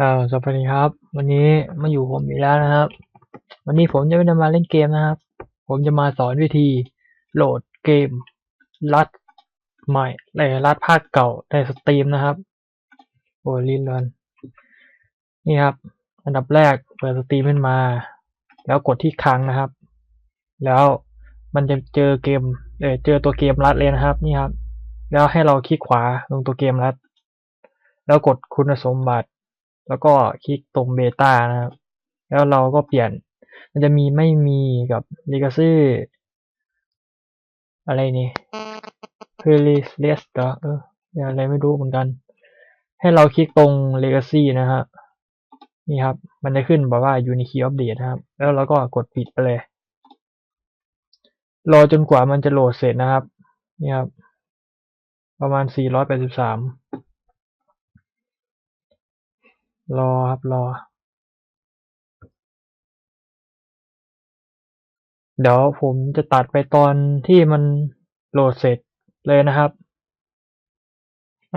อ่าสวัสดีครับ วันนี้มาอยู่ผมอีกแล้วนะครับ วันนี้ผมจะไม่ได้มาเล่นเกมนะครับ ผมจะมาสอนวิธีโหลดเกมรัดใหม่ในรัดภาคเก่าในสตรีมนะครับโอ้ยลิ้นรันนี่ครับ อันดับแรกเปิดสตรีมขึ้นมา แล้วกดที่ค้างนะครับ แล้วมันจะเจอเกมเออเจอตัวเกมรัดเลยนะครับ นี่ครับ แล้วให้เราคลิกขวาลงตัวเกมรัด แล้วกดคุณสมบัติ แล้วก็คลิกตรงเบต้านะครับ แล้วเราก็เปลี่ยน มันจะมีไม่มีกับ Legacy อะไรนี่ p l a y l i s t เหรอเอออะไรไม่รู้เหมือนกัน ให้เราคลิกตรง Legacy นะฮะนี่ครับ มันจะขึ้นบอกว่า Unity Update นะครับ แล้วเราก็กดปิดไปเลย รอจนกว่ามันจะโหลดเสร็จนะครับ นี่ครับ ประมาณ 483 รอครับรอ เดี๋ยวผมจะตัดไปตอนที่มันโหลดเสร็จเลยนะครับ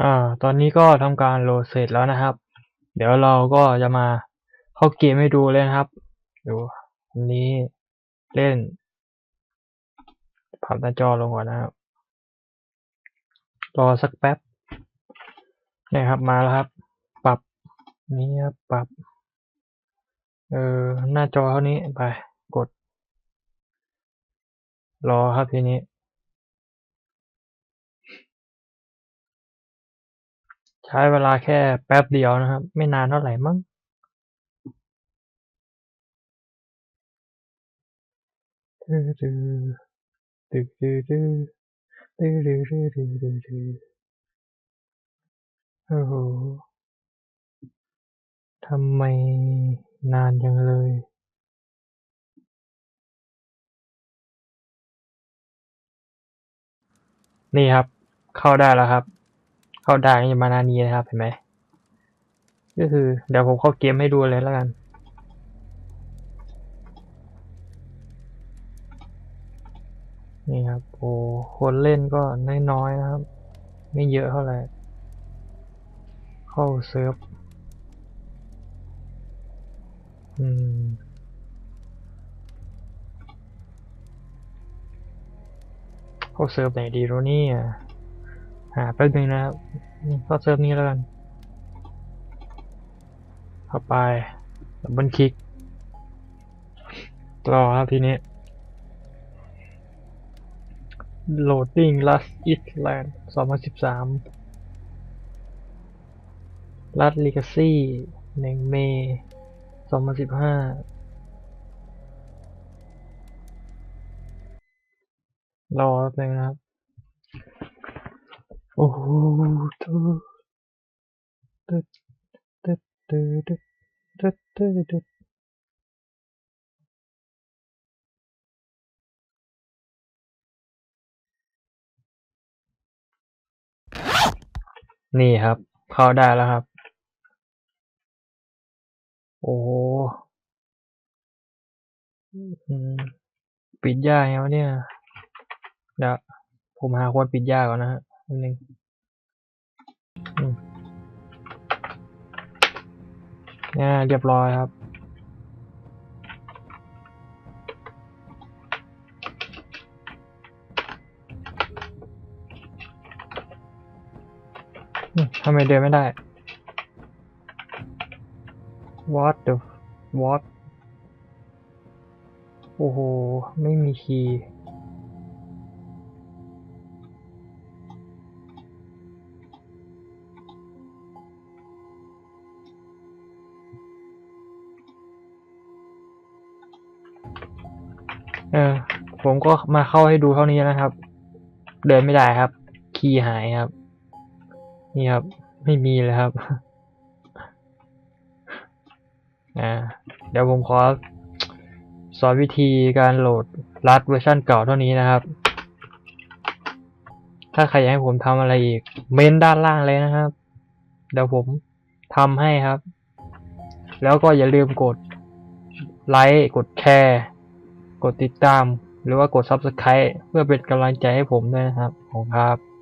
อ่า ตอนนี้ก็ทำการโหลดเสร็จแล้วนะครับ เดี๋ยวเราก็จะมาเข้าเกมให้ดูเลยนะครับ ดูอันนี้เล่นพับหน้าจอลงก่อนนะครับ รอสักแป๊บนี่ครับมาแล้วครับปรับ นี้ปรับ เออหน้าจอเท่านี้ไปกด รอครับทีนี้ ใช้เวลาแค่แป๊บเดียวนะครับ ไม่นานเท่าไหร่มั้งดื้อดื้อดื้อดื้อดื้อดื้อดื้อดื้อดื้อโอ้โห ทำไมนานจังเลยนี่ครับ เข้าได้แล้วครับ เข้าได้ยังมานานี้นะครับเห็นไหมก็คือ เดี๋ยวผมเข้าเกมให้ดูเลยแล้วกัน นี่ครับโอ้คนเล่นก็น้อยๆนะครับ ไม่เยอะเท่าไหร่ เข้าเซิร์ฟ อืมเข้าเซิร์ฟไหนดีโรนี่อะหาแป๊บนึงนะครับอืมเซิร์ฟนี้แล้วกัน เข้าไปดับเบิลคลิกรอครับทีนี้ loading last Island 2013 last legacy 1เมย์ ษ2015รอแป๊บนึงนะครับ โอ้โหตึ๊ดตึ๊ดตึ๊ดตึ๊ดตึ๊ดตึ๊ดตึ๊ดนี่ครับ เข้าได้แล้วครับ โอ้โหปิดยากไงวะเนี่ยเดี๋ยวผมหาคนปิดยากก่อนนะฮะนึงเนี่ยเรียบร้อยครับ ทำไมเดินไม่ได้ what the what โอ้โห ไม่มีคีย์เออผมก็มาเข้าให้ดูเท่านี้นะครับ เดินไม่ได้ครับ คีย์หายครับ นี่ครับ ไม่มีเลยครับ อ่าเดี๋ยวผมขอสอนวิธีการโหลดรัดเวอร์ชันเก่าเท่านี้นะครับ ถ้าใครอยากให้ผมทำอะไรอีก เมนด้านล่างเลยนะครับ เดี๋ยวผมทำให้ครับ แล้วก็อย่าลืมกดไลค์ กดแชร์ กดติดตาม หรือว่ากด Subscribe เพื่อเป็นกำลังใจให้ผมด้วยนะครับ ขอบคุณครับ